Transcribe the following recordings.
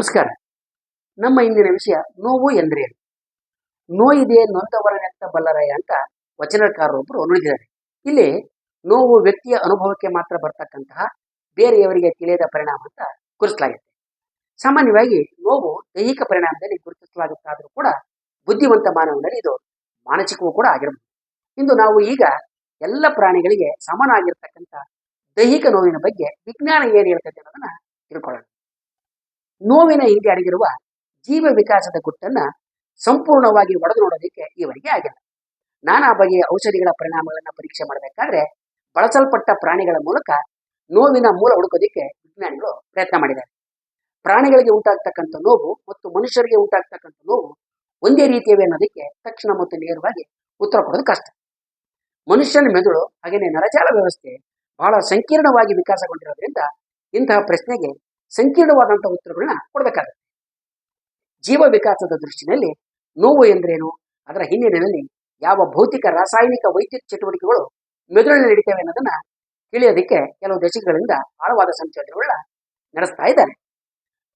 ನಮಸ್ಕಾರ. ನಮ್ಮ ಇಂದಿನ ವಿಷಯ ನೋವು ಎಂದ್ರೇನು? ನೋಯಿದೆ ನೊಂದವರ ನೆತ್ತ ಬಲ್ಲರಯ್ಯ ಅಂತ ವಚನಕಾರರೊಬ್ಬರು ನುಡಿದಿದ್ದಾರೆ. ಇಲ್ಲಿ ನೋವು ವ್ಯಕ್ತಿಯ ಅನುಭವಕ್ಕೆ ಮಾತ್ರ ಬರ್ತಕ್ಕಂತಹ ಬೇರೆಯವರಿಗೆ ತಿಳಿಯದ ಪರಿಣಾಮ ಅಂತ ಗುರುತಿಸಲಾಗುತ್ತೆ ಸಾಮಾನ್ಯವಾಗಿ ನೋವು ದೈಹಿಕ ಪರಿಣಾಮದಲ್ಲಿ ಗುರುತಿಸಲಾಗುತ್ತಾದರೂ ಕೂಡ ಬುದ್ಧಿವಂತ ಮಾನವನಲ್ಲಿ ಇದು ಮಾನಸಿಕವೂ ಕೂಡ ಆಗಿರಬಹುದು. ಇಂದು ನಾವು ಈಗ ಎಲ್ಲ ಪ್ರಾಣಿಗಳಿಗೆ ಸಮಾನ ಆಗಿರ್ತಕ್ಕಂಥ ದೈಹಿಕ ನೋವಿನ ಬಗ್ಗೆ ವಿಜ್ಞಾನ ಏನು ಹೇಳ್ತದೆ ಅನ್ನೋದನ್ನ ತಿಳ್ಕೊಳ್ಳೋಣ. ನೋವಿನ ಹಿಂದೆ ಅಡಗಿರುವ ಜೀವ ವಿಕಾಸದ ಗುಟ್ಟನ್ನ ಸಂಪೂರ್ಣವಾಗಿ ಒಡೆದು ನೋಡೋದಕ್ಕೆ ಇವರಿಗೆ ಆಗಿಲ್ಲ. ನಾನಾ ಬಗೆಯ ಔಷಧಿಗಳ ಪರಿಣಾಮಗಳನ್ನ ಪರೀಕ್ಷೆ ಮಾಡಬೇಕಾದ್ರೆ ಬಳಸಲ್ಪಟ್ಟ ಪ್ರಾಣಿಗಳ ಮೂಲಕ ನೋವಿನ ಮೂಲ ಹುಡುಕೋದಿಕ್ಕೆ ವಿಜ್ಞಾನಿಗಳು ಪ್ರಯತ್ನ ಮಾಡಿದ್ದಾರೆ. ಪ್ರಾಣಿಗಳಿಗೆ ಉಂಟಾಗ್ತಕ್ಕಂಥ ನೋವು ಮತ್ತು ಮನುಷ್ಯರಿಗೆ ಉಂಟಾಗ್ತಕ್ಕಂಥ ನೋವು ಒಂದೇ ರೀತಿಯವೇ ಅನ್ನೋದಕ್ಕೆ ತಕ್ಷಣ ಮತ್ತು ನೇರವಾಗಿ ಉತ್ತರ ಕೊಡೋದು ಕಷ್ಟ. ಮನುಷ್ಯನ ಮೆದುಳು ಹಾಗೆಯೇ ನರಜಾಲ ವ್ಯವಸ್ಥೆ ಬಹಳ ಸಂಕೀರ್ಣವಾಗಿ ವಿಕಾಸಗೊಂಡಿರೋದ್ರಿಂದ ಇಂತಹ ಪ್ರಶ್ನೆಗೆ ಸಂಕೀರ್ಣವಾದಂತಹ ಉತ್ತರಗಳನ್ನ ಕೊಡಬೇಕಾಗುತ್ತೆ. ಜೀವ ವಿಕಾಸದ ದೃಷ್ಟಿನಲ್ಲಿ ನೋವು ಎಂದ್ರೇನು? ಅದರ ಹಿನ್ನೆಲೆಯಲ್ಲಿ ಯಾವ ಭೌತಿಕ ರಾಸಾಯನಿಕ ವೈದ್ಯಕ ಚಟುವಟಿಕೆಗಳು ಮೆದುಳಿನಲ್ಲಿ ನಡೀತವೆ ಅನ್ನೋದನ್ನ ತಿಳಿಯೋದಕ್ಕೆ ಕೆಲವು ದಶಕಗಳಿಂದ ಆಳವಾದ ಸಂಶೋಧನೆಗಳನ್ನ ನಡೆಸ್ತಾ ಇದ್ದಾರೆ.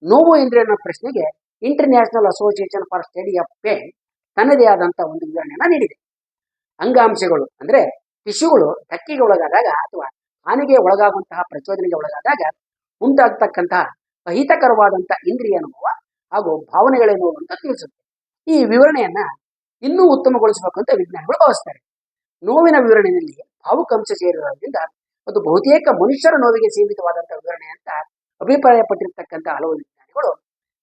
ನೋವು ಎಂದ್ರೆ ಅನ್ನೋ ಪ್ರಶ್ನೆಗೆ international association for study of pain ತನ್ನದೇ ಆದಂತಹ ಒಂದು ವಿವರಣೆಯನ್ನ ನೀಡಿದೆ. ಅಂಗಾಂಶಗಳು ಅಂದ್ರೆ ಟಿಶ್ಯೂಗಳು ಧಕ್ಕೆಗೆ ಒಳಗಾದಾಗ ಅಥವಾ ಹಾನಿಗೆ ಒಳಗಾಗುವಂತಹ ಪ್ರಚೋದನೆಗೆ ಒಳಗಾದಾಗ ಉಂಟಾಗ್ತಕ್ಕಂತಹ ಅಹಿತಕರವಾದಂತಹ ಇಂದ್ರಿಯ ಅನುಭವ ಹಾಗೂ ಭಾವನೆಗಳೇನು ಅಂತ ತಿಳಿಸುತ್ತೆ. ಈ ವಿವರಣೆಯನ್ನ ಇನ್ನೂ ಉತ್ತಮಗೊಳಿಸಬೇಕು ಅಂತ ವಿಜ್ಞಾನಿಗಳು ಭಾವಿಸ್ತಾರೆ. ನೋವಿನ ವಿವರಣೆಯಲ್ಲಿ ಭಾವುಕಾಂಶ ಸೇರಿರೋದ್ರಿಂದ ಅದು ಬಹುತೇಕ ಮನುಷ್ಯರ ನೋವಿಗೆ ಸೀಮಿತವಾದಂತಹ ವಿವರಣೆ ಅಂತ ಅಭಿಪ್ರಾಯಪಟ್ಟಿರ್ತಕ್ಕಂಥ ಹಲವು ವಿಜ್ಞಾನಿಗಳು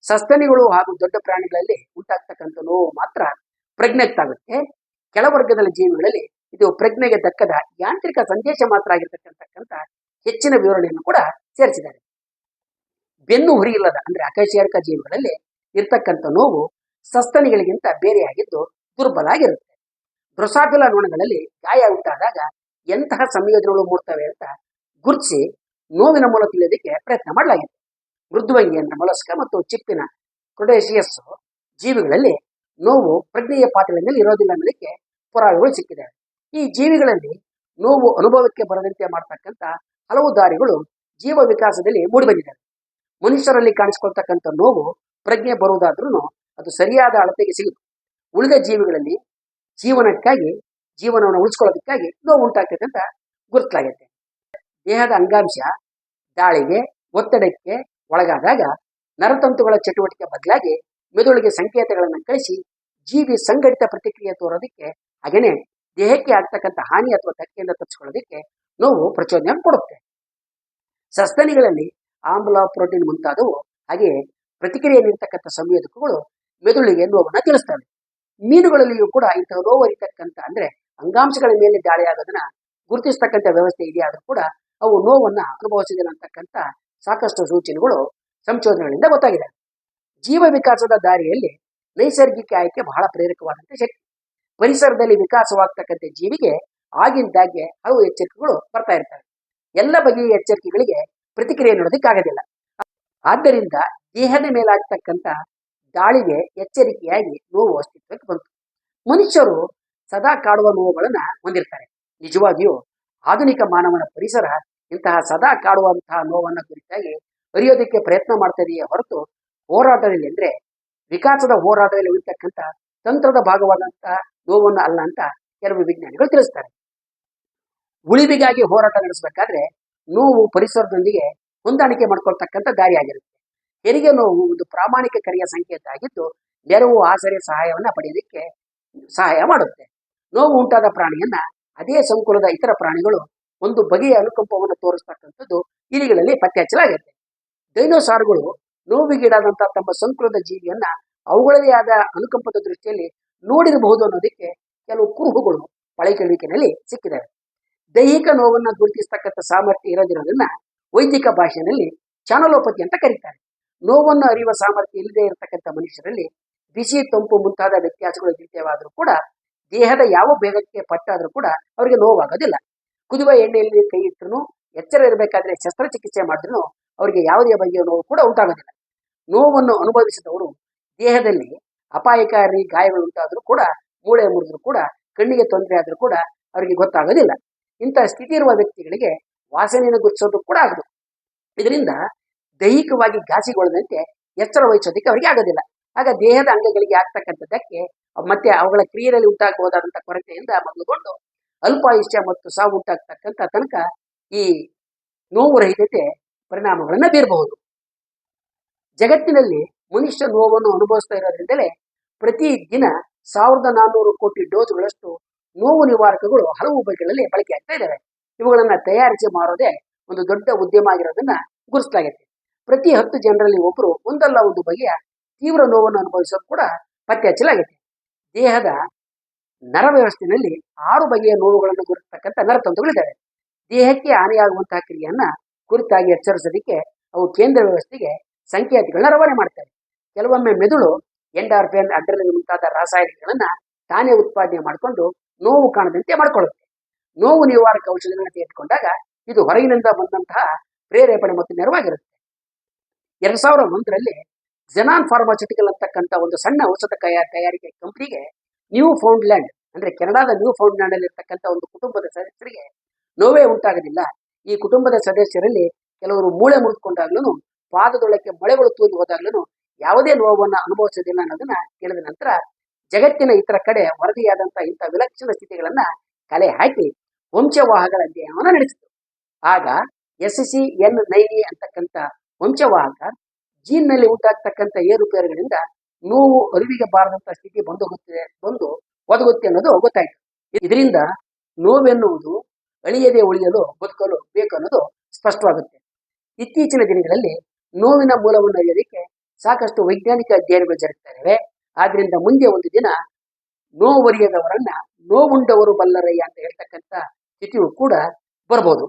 ಸಸ್ತನಿಗಳು ಹಾಗೂ ದೊಡ್ಡ ಪ್ರಾಣಿಗಳಲ್ಲಿ ಉಂಟಾಗ್ತಕ್ಕಂಥ ನೋವು ಮಾತ್ರ ಪ್ರಜ್ಞೆಗ್ತಾಗುತ್ತೆ ಕೆಳವರ್ಗದ ಜೀವಿಗಳಲ್ಲಿ ಇದು ಪ್ರಜ್ಞೆಗೆ ದಕ್ಕದ ಯಾಂತ್ರಿಕ ಸಂದೇಶ ಮಾತ್ರ ಆಗಿರ್ತಕ್ಕಂಥ ಹೆಚ್ಚಿನ ವಿವರಣೆಯನ್ನು ಕೂಡ ಸೇರಿಸಿದ್ದಾರೆ. ಬೆನ್ನು ಹುರಿಯಿಲ್ಲದ, ಅಂದ್ರೆ ಅಕಶೇರಕ ಜೀವಿಗಳಲ್ಲಿ ಇರ್ತಕ್ಕಂಥ ನೋವು ಸಸ್ತನಿಗಳಿಗಿಂತ ಬೇರೆಯಾಗಿದ್ದು ದುರ್ಬಲ ಆಗಿರುತ್ತೆ. ಡ್ರೊಸಾಫಿಲಾ ನೊಣಗಳಲ್ಲಿ ಗಾಯ ಉಂಟಾದಾಗ ಎಂತಹ ಸಂಯೋಜನೆಗಳು ಮೂಡ್ತವೆ ಅಂತ ಗುರುತಿಸಿ ನೋವಿನ ಮೂಲ ತಿಳಿಯೋದಕ್ಕೆ ಪ್ರಯತ್ನ ಮಾಡಲಾಗಿದೆ. ಮೃದ್ವಂಗಿ ಅಂದ್ರೆ ಮೊಲಸ್ಕ ಮತ್ತು ಚಿಪ್ಪಿನ ಕ್ರೊಡೇಶಿಯಸ್ ಜೀವಿಗಳಲ್ಲಿ ನೋವು ಪ್ರಜ್ಞೆಯ ಪಾತ್ರದಲ್ಲಿ ಇರೋದಿಲ್ಲ ಅನ್ನೋದಕ್ಕೆ ಪುರಾವೆಗಳು ಸಿಕ್ಕಿದೆ. ಈ ಜೀವಿಗಳಲ್ಲಿ ನೋವು ಅನುಭವಕ್ಕೆ ಬರದಂತೆ ಮಾಡ್ತಕ್ಕಂಥ ಹಲವು ದಾರಿಗಳು ಜೀವ ವಿಕಾಸದಲ್ಲಿ ಮೂಡಿಬಂದಿದೆ. ಮನುಷ್ಯರಲ್ಲಿ ಕಾಣಿಸ್ಕೊಳ್ತಕ್ಕಂಥ ನೋವು ಪ್ರಜ್ಞೆ ಬರುವುದಾದ್ರೂ ಅದು ಸರಿಯಾದ ಅಳತೆಗೆ ಸಿಗುತ್ತೆ. ಉಳಿದ ಜೀವಿಗಳಲ್ಲಿ ಜೀವನಕ್ಕಾಗಿ, ಜೀವನವನ್ನು ಉಳಿಸ್ಕೊಳ್ಳೋದಕ್ಕಾಗಿ ನೋವು ಉಂಟಾಗ್ತದೆ ಅಂತ ಗುರುತಲಾಗೈತೆ. ದೇಹದ ಅಂಗಾಂಶ ದಾಳಿಗೆ, ಒತ್ತಡಕ್ಕೆ ಒಳಗಾದಾಗ ನರತಂತುಗಳ ಚಟುವಟಿಕೆ ಬದಲಾಗಿ ಮೆದುಳಿಗೆ ಸಂಕೇತಗಳನ್ನು ಕಳಿಸಿ ಜೀವಿ ಸಂಘಟಿತ ಪ್ರತಿಕ್ರಿಯೆ ತೋರೋದಕ್ಕೆ ಹಾಗೇನೆ ದೇಹಕ್ಕೆ ಆಗ್ತಕ್ಕಂಥ ಹಾನಿ ಅಥವಾ ಧಕ್ಕೆಯಿಂದ ತಪ್ಪಿಸ್ಕೊಳ್ಳೋದಕ್ಕೆ ನೋವು ಪ್ರಚೋದನೆ ಕೊಡುತ್ತೆ. ಸಸ್ತನಿಗಳಲ್ಲಿ ಆಮ್ಲ, ಪ್ರೋಟೀನ್ ಮುಂತಾದವು. ಹಾಗೆ ಪ್ರತಿಕ್ರಿಯೆ ನೀಡ್ತಕ್ಕಂಥ ಸಂವೇದಕಗಳು ಮೆದುಳಿಗೆ ನೋವನ್ನು ತಿಳಿಸ್ತವೆ. ಮೀನುಗಳಲ್ಲಿಯೂ ಕೂಡ ಇಂತಹ ನೋವು ಅರಿತಕ್ಕಂಥ ಅಂದ್ರೆ ಅಂಗಾಂಶಗಳ ಮೇಲೆ ದಾಳಿ ಆಗೋದನ್ನ ಗುರುತಿಸ್ತಕ್ಕಂಥ ವ್ಯವಸ್ಥೆ ಇದೆಯಾದ್ರೂ ಕೂಡ ಅವು ನೋವನ್ನ ಅನುಭವಿಸಿದೆ ಅಂತಕ್ಕಂಥ ಸಾಕಷ್ಟು ಸೂಚನೆಗಳು ಸಂಶೋಧನೆಗಳಿಂದ ಗೊತ್ತಾಗಿದೆ. ಜೀವ ವಿಕಾಸದ ದಾರಿಯಲ್ಲಿ ನೈಸರ್ಗಿಕ ಆಯ್ಕೆ ಬಹಳ ಪ್ರೇರಕವಾದಂಥ ಶಕ್ತಿ. ಪರಿಸರದಲ್ಲಿ ವಿಕಾಸವಾಗ್ತಕ್ಕಂಥ ಜೀವಿಗೆ ಆಗಿಂದಾಗೆ ಹಲವು ಎಚ್ಚರಿಕೆಗಳು ಬರ್ತಾ ಇರ್ತವೆ. ಎಲ್ಲ ಬಗೆಯ ಎಚ್ಚರಿಕೆಗಳಿಗೆ ಪ್ರತಿಕ್ರಿಯೆ ನೋಡೋದಕ್ಕಾಗೋದಿಲ್ಲ ಆದ್ದರಿಂದ ದೇಹದ ಮೇಲಾಗ್ತಕ್ಕಂಥ ದಾಳಿಗೆ ಎಚ್ಚರಿಕೆಯಾಗಿ ನೋವು ಅಸ್ತಿತ್ವಕ್ಕೆ ಬಂತು ಮನುಷ್ಯರು ಸದಾ ಕಾಡುವ ನೋವುಗಳನ್ನ ಹೊಂದಿರ್ತಾರೆ. ನಿಜವಾಗಿಯೂ ಆಧುನಿಕ ಮಾನವನ ಪರಿಸರ ಇಂತಹ ಸದಾ ಕಾಡುವಂತಹ ನೋವನ್ನ ಕುರಿತಾಗಿ ಅರಿಯೋದಕ್ಕೆ ಪ್ರಯತ್ನ ಮಾಡ್ತದೆಯೇ ಹೊರತು ಹೋರಾಟದಲ್ಲಿ ಅಂದ್ರೆ ವಿಕಾಸದ ಹೋರಾಟದಲ್ಲಿ ಉಳಿತಕ್ಕಂಥ ತಂತ್ರದ ಭಾಗವಾದಂತಹ ನೋವನ್ನು ಅಲ್ಲ ಅಂತ ಕೆಲವು ವಿಜ್ಞಾನಿಗಳು ತಿಳಿಸ್ತಾರೆ. ಉಳಿವಿಗಾಗಿ ಹೋರಾಟ ನಡೆಸಬೇಕಾದ್ರೆ ನೋವು ಪರಿಸರದೊಂದಿಗೆ ಹೊಂದಾಣಿಕೆ ಮಾಡ್ಕೊಳ್ತಕ್ಕಂಥ ದಾರಿಯಾಗಿರುತ್ತೆ ಹೆರಿಗೆ ನೋವು ಒಂದು ಪ್ರಾಮಾಣಿಕ ಕರೆಯ ಸಂಕೇತ ಆಗಿದ್ದು ನೆರವು, ಆಸರೆ, ಸಹಾಯವನ್ನ ಪಡೆಯೋದಕ್ಕೆ ಸಹಾಯ ಮಾಡುತ್ತೆ. ನೋವು ಉಂಟಾದ ಪ್ರಾಣಿಯನ್ನ ಅದೇ ಸಂಕುಲದ ಇತರ ಪ್ರಾಣಿಗಳು ಒಂದು ಬಗೆಯ ಅನುಕಂಪವನ್ನು ತೋರಿಸ್ತಕ್ಕಂಥದ್ದು ಇಲಿಗಳಲ್ಲಿ ಪತ್ತೆ ಹಚ್ಚಲಾಗುತ್ತೆ ಡೈನೋಸಾರ್ಗಳು ನೋವಿಗೀಡಾದಂತಹ ತಮ್ಮ ಸಂಕುಲದ ಜೀವಿಯನ್ನ ಅವುಗಳದೇ ಆದ ಅನುಕಂಪದ ದೃಷ್ಟಿಯಲ್ಲಿ ನೋಡಿರಬಹುದು ಅನ್ನೋದಕ್ಕೆ ಕೆಲವು ಕುರುಹುಗಳು ಪಳೆಕಳಿಕೆನಲ್ಲಿ ಸಿಕ್ಕಿದ್ದಾವೆ ದೈಹಿಕ ನೋವನ್ನ ಗುರುತಿಸ್ತಕ್ಕಂಥ ಸಾಮರ್ಥ್ಯ ಇರೋದಿರೋದನ್ನ ವೈದಿಕ ಭಾಷೆಯಲ್ಲಿ ಚಾನಲೋಪತಿ ಅಂತ ಕರೀತಾರೆ. ನೋವನ್ನು ಅರಿಯುವ ಸಾಮರ್ಥ್ಯ ಇಲ್ಲದೆ ಇರತಕ್ಕಂಥ ಮನುಷ್ಯರಲ್ಲಿ ಬಿಸಿ ತಂಪು ಮುಂತಾದ ವ್ಯತ್ಯಾಸಗಳು ಇರ್ತೇವಾದ್ರೂ ಕೂಡ ದೇಹದ ಯಾವ ಭೇದಕ್ಕೆ ಪಟ್ಟಾದ್ರೂ ಕೂಡ ಅವರಿಗೆ ನೋವಾಗೋದಿಲ್ಲ. ಕುದುವ ಎಣ್ಣೆಯಲ್ಲಿ ಕೈ ಇಟ್ಟರು ಎಚ್ಚರ ಇರಬೇಕಾದ್ರೆ ಶಸ್ತ್ರಚಿಕಿತ್ಸೆ ಮಾಡಿದ್ರು ಅವರಿಗೆ ಯಾವುದೇ ಬಗೆಯ ನೋವು ಕೂಡ ಉಂಟಾಗೋದಿಲ್ಲ. ನೋವನ್ನು ಅನುಭವಿಸಿದವರು ದೇಹದಲ್ಲಿ ಅಪಾಯಕಾರಿ ಗಾಯಗಳು ಉಂಟಾದ್ರೂ ಕೂಡ ಮೂಳೆ ಮುರಿದ್ರು ಕೂಡ ಕಣ್ಣಿಗೆ ತೊಂದರೆ ಆದ್ರೂ ಕೂಡ ಅವರಿಗೆ ಗೊತ್ತಾಗೋದಿಲ್ಲ. ಇಂತಹ ಸ್ಥಿತಿ ಇರುವ ವ್ಯಕ್ತಿಗಳಿಗೆ ವಾಸನೆಯನ್ನು ಗುರುತಿಸೋದು ಕೂಡ ಆಗದು. ಇದರಿಂದ ದೈಹಿಕವಾಗಿ ಘಾಸಿಗೊಳ್ಳದಂತೆ ಎಚ್ಚರ ವಹಿಸೋದಕ್ಕೆ ಅವರಿಗೆ ಆಗೋದಿಲ್ಲ. ಆಗ ದೇಹದ ಅಂಗಗಳಿಗೆ ಆಗ್ತಕ್ಕಂಥದ್ದಕ್ಕೆ ಮತ್ತೆ ಅವುಗಳ ಕ್ರಿಯೆಯಲ್ಲಿ ಉಂಟಾಗಬಹುದಾದಂಥ ಕೊರತೆಯಿಂದ ಮೊದಲುಗೊಂಡು ಅಲ್ಪಾಯುಷ್ಯ ಮತ್ತು ಸಾವು ಉಂಟಾಗ್ತಕ್ಕಂಥ ತನಕ ಈ ನೋವು ರಹಿತತೆ ಪರಿಣಾಮಗಳನ್ನು ಬೀರಬಹುದು. ಜಗತ್ತಿನಲ್ಲಿ ಮನುಷ್ಯ ನೋವನ್ನು ಅನುಭವಿಸ್ತಾ ಇರೋದ್ರಿಂದಲೇ ಪ್ರತಿ ದಿನ ಸಾವಿರದ ನಾನ್ನೂರು ಕೋಟಿ ಡೋಸ್ಗಳಷ್ಟು ನೋವು ನಿವಾರಕಗಳು ಹಲವು ಬಗೆಗಳಲ್ಲಿ ಬಳಕೆ ಆಗ್ತಾ ಇದ್ದಾವೆ. ಇವುಗಳನ್ನ ತಯಾರಿಸಿ ಮಾರೋದೇ ಒಂದು ದೊಡ್ಡ ಉದ್ಯಮ ಆಗಿರೋದನ್ನ ಗುರುತಿಸಲಾಗಿದೆ ಪ್ರತಿ ಹತ್ತು ಜನರಲ್ಲಿ ಒಬ್ಬರು ಒಂದಲ್ಲ ಒಂದು ಬಗೆಯ ತೀವ್ರ ನೋವನ್ನು ಅನುಭವಿಸೋದು ಕೂಡ ಪತ್ತೆ ಹಚ್ಚಲಾಗಿದೆ ದೇಹದ ನರ ವ್ಯವಸ್ಥೆಯಲ್ಲಿ ಆರು ಬಗೆಯ ನೋವುಗಳನ್ನು ಗುರುತಕ್ಕಂಥ ನರತಂತುಗಳಿದ್ದಾವೆ ದೇಹಕ್ಕೆ ಹಾನಿಯಾಗುವಂತಹ ಕ್ರಿಯೆಯನ್ನ ಕುರಿತಾಗಿ ಎಚ್ಚರಿಸೋದಕ್ಕೆ ಅವು ಕೇಂದ್ರ ವ್ಯವಸ್ಥೆಗೆ ಸಂಕೇತಗಳನ್ನ ರವಾನೆ ಮಾಡ್ತವೆ. ಕೆಲವೊಮ್ಮೆ ಮೆದುಳು, ಎಂಡಾರ್ಫಿನ್ ಅಡ್ರಲಿನ್ ಮುಂತಾದ ರಾಸಾಯನಿಕಗಳನ್ನ ತಾನೇ ಉತ್ಪಾದನೆ ಮಾಡಿಕೊಂಡು ನೋವು ಕಾಣದಂತೆ ಮಾಡ್ಕೊಳ್ಳುತ್ತೆ. ನೋವು ನಿವಾರಕ ಔಷಧಿಗಳನ್ನು ತೆಗೆದುಕೊಂಡಾಗ ಇದು ಹೊರಗಿನಿಂದ ಬಂದಂತಹ ಪ್ರೇರೇಪಣೆ ಮತ್ತು ನೆರವಾಗಿರುತ್ತೆ. ಎರಡ್ ಸಾವಿರದ ಒಂದರಲ್ಲಿ ಜೆನಾನ್ ಫಾರ್ಮಾಸ್ಯೂಟಿಕಲ್ ಅಂತಕ್ಕಂಥ ಒಂದು ಸಣ್ಣ ಔಷಧ ತಯಾರಿಕೆ ಕಂಪನಿಗೆ ನ್ಯೂ ಫೌಂಡ್ಲ್ಯಾಂಡ್ ಅಂದ್ರೆ ಕೆನಡಾದ ನ್ಯೂ ಫೌಂಡ್ಲ್ಯಾಂಡ್ ಅಲ್ಲಿ ಇರ್ತಕ್ಕಂಥ ಒಂದು ಕುಟುಂಬದ ಸದಸ್ಯರಿಗೆ ನೋವೇ ಉಂಟಾಗೋದಿಲ್ಲ ಈ ಕುಟುಂಬದ ಸದಸ್ಯರಲ್ಲಿ ಕೆಲವರು ಮೂಳೆ ಮುರಿದುಕೊಂಡಾಗ್ಲೂ ಪಾದದೊಳಕ್ಕೆ ಮಳೆಗಳು ತೂರಿ ಹೋದಾಗ್ಲೂ ಯಾವುದೇ ನೋವನ್ನು ಅನುಭವಿಸೋದಿಲ್ಲ ಅನ್ನೋದನ್ನ ಕೇಳಿದ ನಂತರ ಜಗತ್ತಿನ ಇತರ ಕಡೆ ವರದಿಯಾದಂತಹ ಇಂಥ ವಿಲಕ್ಷಣ ಸ್ಥಿತಿಗಳನ್ನ ಕಲೆ ಹಾಕಿ ವಂಶವಾಹಗಳ ಅಧ್ಯಯನವನ್ನು ನಡೆಸಿತು. ಆಗ ಎಸ್ ಸಿ ಎನ್ ನೈನಿ ಅಂತಕ್ಕಂಥ ವಂಶವಾಹಕ, ಜೀನ್ನಲ್ಲಿ ಉಂಟಾಗ್ತಕ್ಕಂಥ ಏರುಪೇರುಗಳಿಂದ ನೋವು ಅರಿವಿಗೆ ಬಾರದಂತ ಸ್ಥಿತಿ ಬಂದು ಹೋಗುತ್ತೆ ಬಂದು ಒದಗುತ್ತೆ ಅನ್ನೋದು ಗೊತ್ತಾಯಿತು. ಇದರಿಂದ ನೋವೆನ್ನುವುದು ಅಳಿಯದೆ ಉಳಿಯಲು ಬದುಕಲು ಬೇಕು ಅನ್ನೋದು ಸ್ಪಷ್ಟವಾಗುತ್ತೆ. ಇತ್ತೀಚಿನ ದಿನಗಳಲ್ಲಿ ನೋವಿನ ಮೂಲವನ್ನು ಅರಿಯೋದಕ್ಕೆ ಸಾಕಷ್ಟು ವೈಜ್ಞಾನಿಕ ಅಧ್ಯಯನಗಳು ಜರುಗ್ತಾ ಇವೆ ಆದ್ರಿಂದ ಮುಂದೆ ಒಂದು ದಿನ ನೋವರಿಯದವರನ್ನ ನೋವುಂಡವರು ಬಲ್ಲರಯ್ಯ ಅಂತ ಹೇಳ್ತಕ್ಕಂಥ ಸ್ಥಿತಿಯು ಕೂಡ ಬರಬಹುದು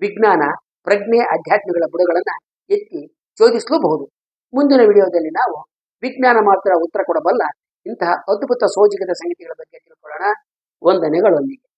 ವಿಜ್ಞಾನ, ಪ್ರಜ್ಞೆ ಅಧ್ಯಾತ್ಮಗಳ ಬುಡಗಳನ್ನ ಎತ್ತಿ ಚೋದಿಸಲೂಬಹುದು. ಮುಂದಿನ ವಿಡಿಯೋದಲ್ಲಿ ನಾವು ವಿಜ್ಞಾನ ಮಾತ್ರ ಉತ್ತರ ಕೊಡಬಲ್ಲ ಇಂತಹ ಅದ್ಭುತ ಸೋಜಿಗದ ಸಂಗತಿಗಳ ಬಗ್ಗೆ ತಿಳ್ಕೊಳ್ಳೋಣ. ವಂದನೆಗಳೊಂದಿಗೆ